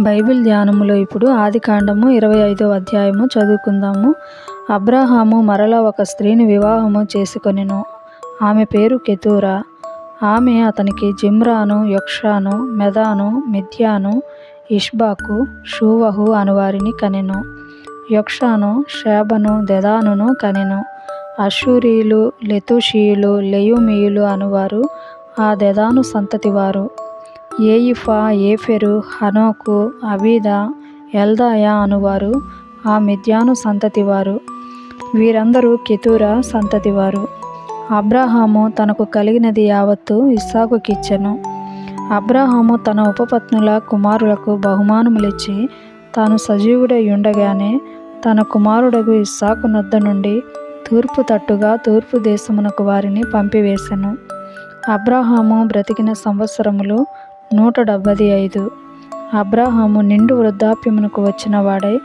Bible ధ్యానములో ఇప్పుడు ఆదికాండము ఇరవై ఐదో అధ్యాయము చదువుకుందాము. అబ్రహాము మరల ఒక స్త్రీని వివాహము చేసుకొనెను. ఆమె పేరు కెతూరా. ఆమె అతనికి జిమ్రాను యక్షాను మెదాను మిథ్యాను ఇష్బాకు షూవహు అనువారిని కనెను. యక్షాను షేబను దెదానును కనెను. అషూరీయులు లెతుషీయులు లెయుమీయులు అనువారు ఆ దెదాను సంతతివారు. ఏయిఫా ఏఫెరు హనోకు అబీదా ఎల్దాయా అనువారు. ఆ మిద్యాను సంతతివారు. వీరందరూ కెతూరా సంతతివారు. అబ్రాహాము తనకు కలిగినది యావత్తు ఇస్సాకుకిచ్చెను. అబ్రాహాము తన ఉపపత్నుల కుమారులకు బహుమానములిచ్చి తాను సజీవుడై ఉండగానే తన కుమారుడగు ఇస్సాకు నొద్ద నుండి తూర్పు తట్టుగా తూర్పు దేశమునకు వారిని పంపివేశాను అబ్రాహాము బ్రతికిన సంవత్సరములు నూట డెబ్బది ఐదు. అబ్రాహాము నిండు వృద్ధాప్యమునకు వచ్చిన వాడై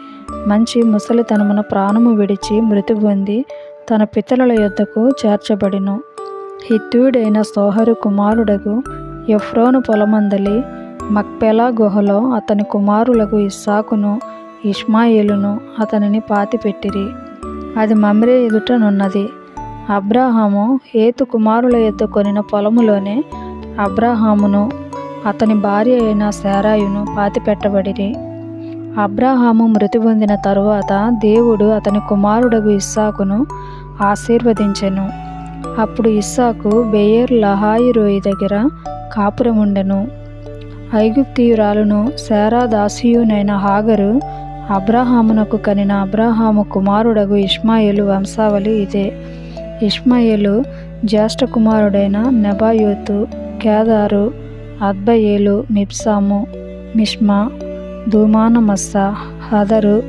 మంచి ముసలితనమున ప్రాణము విడిచి మృతి పొంది తన పితరుల యొద్దకు చేర్చబడిను. హిత్యుడైన సోహరు కుమారుడగు ఎఫ్రోను పొలమందలి మక్పెలా గుహలో అతని కుమారులకు ఇస్సాకును ఇష్మాయేలును అతనిని పాతిపెట్టిరి. అది మమ్రే ఎదుటనున్నది. అబ్రాహాము హేతు కుమారుల ఎద్దు కొనిన పొలములోనే అబ్రాహామును అతని భార్య అయిన శారాయును పాతిపెట్టబడిరి. అబ్రాహాము మృతి పొందిన తరువాత దేవుడు అతని కుమారుడగు ఇస్సాకును ఆశీర్వదించెను. అప్పుడు ఇస్సాకు బెయర్ లహాయి రోయి దగ్గర కాపురముండెను. ఐగుప్తియురాలును శారా దాసియునైన హాగరు అబ్రాహామునకు కనిన అబ్రాహాము కుమారుడగు ఇష్మాయేలు వంశావళి ఇదే. ఇష్మాయేలు జ్యేష్ఠ కుమారుడైన నెబాయోతు కేదారు అద్బయేలు మిప్సాము మిష్మా ధూమానమస్స హదరు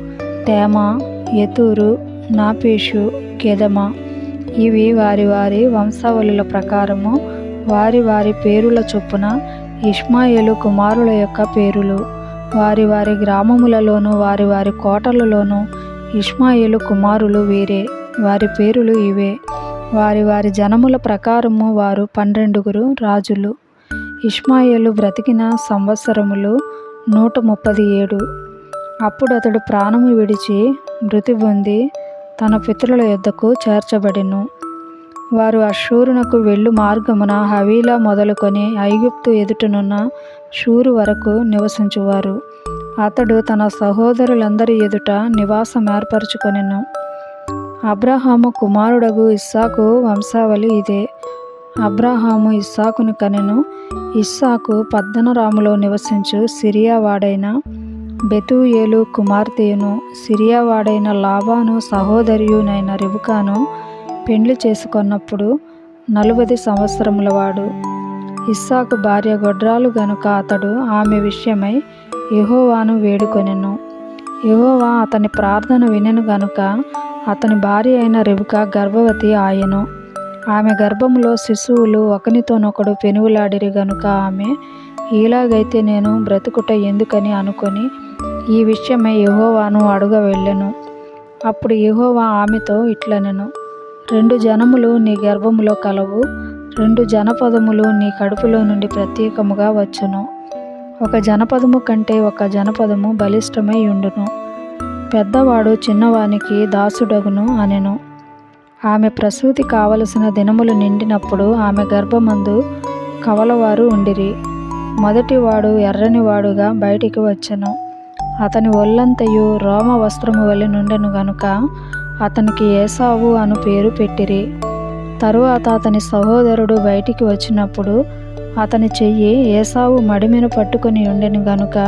తేమ యతూరు నాపేషు కెదమ ఇవి వారి వారి వంశావళుల ప్రకారము వారి వారి పేరుల చొప్పున ఇష్మాయేలు కుమారుల యొక్క పేరులు. వారి వారి గ్రామములలోను వారి వారి కోటలలోను ఇష్మాయేలు కుమారులు వీరే వారి పేరులు ఇవే. వారి వారి జనముల ప్రకారము వారు పన్నెండుగురు రాజులు. ఇష్మాయేలు బ్రతికిన సంవత్సరములు నూట ముప్పది ఏడు అప్పుడు అతడు ప్రాణము విడిచి మృతి పొంది తన పితరుల యొద్దకు చేర్చబడిను. వారు అషూరునకు వెళ్ళు మార్గమున హవీలా మొదలుకొని ఐగుప్తు ఎదుటనున్న షూరు వరకు నివసించువారు. అతడు తన సహోదరులందరి ఎదుట నివాసం ఏర్పరచుకొనెను. అబ్రహాము కుమారుడగు ఇస్సాకు వంశావళి ఇదే. అబ్రహాము ఇస్సాకును కనెను. ఇస్సాకు పద్దనరాములో నివసించు సిరియావాడైన బెతూయేలు కుమార్తెయును సిరియావాడైన లాబాను సహోదరియునైన రివుకాను పెండ్లి చేసుకొన్నప్పుడు నలువది సంవత్సరముల వాడు. ఇస్సాకు భార్య గొడ్రాలు గనుక అతడు ఆమె విషయమై యహోవాను వేడుకొనెను. యహోవా అతని ప్రార్థన వినెను గనుక అతని భార్య అయిన రివుక గర్భవతి ఆయను. ఆమె గర్భములో శిశువులు ఒకనితోనొకడు పెనుగులాడిరి గనుక ఆమె ఇలాగైతే నేను బ్రతుకుట ఎందుకని అనుకొని ఈ విషయమై యహోవాను అడుగ వెళ్ళెను అప్పుడు యహోవా ఆమెతో ఇట్లనెను రెండు జనములు నీ గర్భములో కలవు రెండు జనపదములు నీ కడుపులో నుండి ప్రత్యేకముగా వచ్చును. ఒక జనపదము కంటే ఒక జనపదము బలిష్టమై ఉండును. పెద్దవాడు చిన్నవానికి దాసుడగును అనెను. ఆమె ప్రసూతి కావలసిన దినములు నిండినప్పుడు ఆమె గర్భమందు కవలవారు ఉండిరి. మొదటివాడు ఎర్రనివాడుగా బయటికి వచ్చెను. అతని ఒళ్ళంతయు రోమ వస్త్రము వలె నుండెను గనుక అతనికి ఏసావు అను పేరు పెట్టిరి. తరువాత అతని సహోదరుడు బయటికి వచ్చినప్పుడు అతని చెయ్యి ఏసావు మడిమెను పట్టుకొని ఉండెను గనుక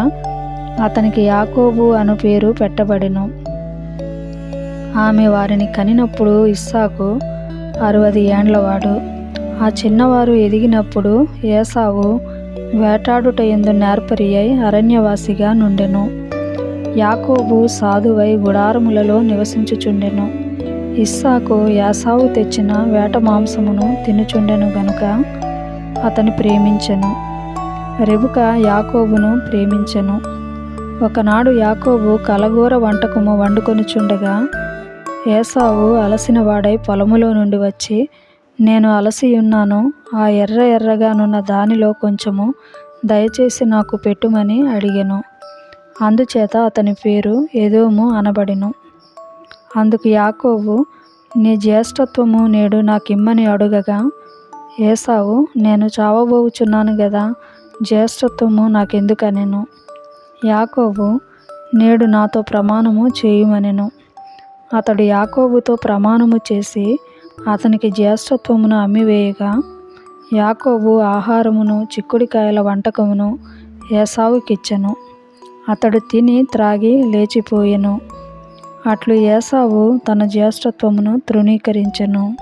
అతనికి యాకోబు అను పేరు పెట్టబడెను. ఆమె వారిని కనినప్పుడు ఇస్సాకు అరవది ఏండ్లవాడు ఆ చిన్నవారు ఎదిగినప్పుడు ఏసావు వేటాడుట ఎందు నేర్పరి అయి అరణ్యవాసిగా నుండెను. యాకోబు సాధువై గుడారములలో నివసించుచుండెను. ఇస్సాకు యాసావు తెచ్చిన వేట మాంసమును తినుచుండెను గనుక అతను ప్రేమించెను. రెబుక యాకోబును ప్రేమించెను. ఒకనాడు యాకోబు కలగూర వంటకము వండుకొనిచుండగా ఏసావు అలసిన వాడై పొలములో నుండి వచ్చి నేను అలసి ఉన్నాను. ఆ ఎర్ర ఎర్రగానున్న దానిలో కొంచెము దయచేసి నాకు పెట్టుమని అడిగెను. అందుచేత అతని పేరు ఎదోము అనబడిను. అందుకు యాకోవు నీ జ్యేష్ఠత్వము నేడు నాకిమ్మని అడుగగా ఏసావు నేను చావబోచున్నాను కదా జ్యేష్ఠత్వము నాకెందుకనెను? యాకోవు నేడు నాతో ప్రమాణము చేయుమనెను. అతడు యాకోబుతో ప్రమాణము చేసి అతనికి జ్యేష్ఠత్వమును అమ్మివేయగా యాకోబు ఆహారమును చిక్కుడికాయల వంటకమును ఏసావుకిచ్చెను. అతడు తిని త్రాగి లేచిపోయెను. అట్లు ఏసావు తన జ్యేష్ఠత్వమును తృణీకరించెను.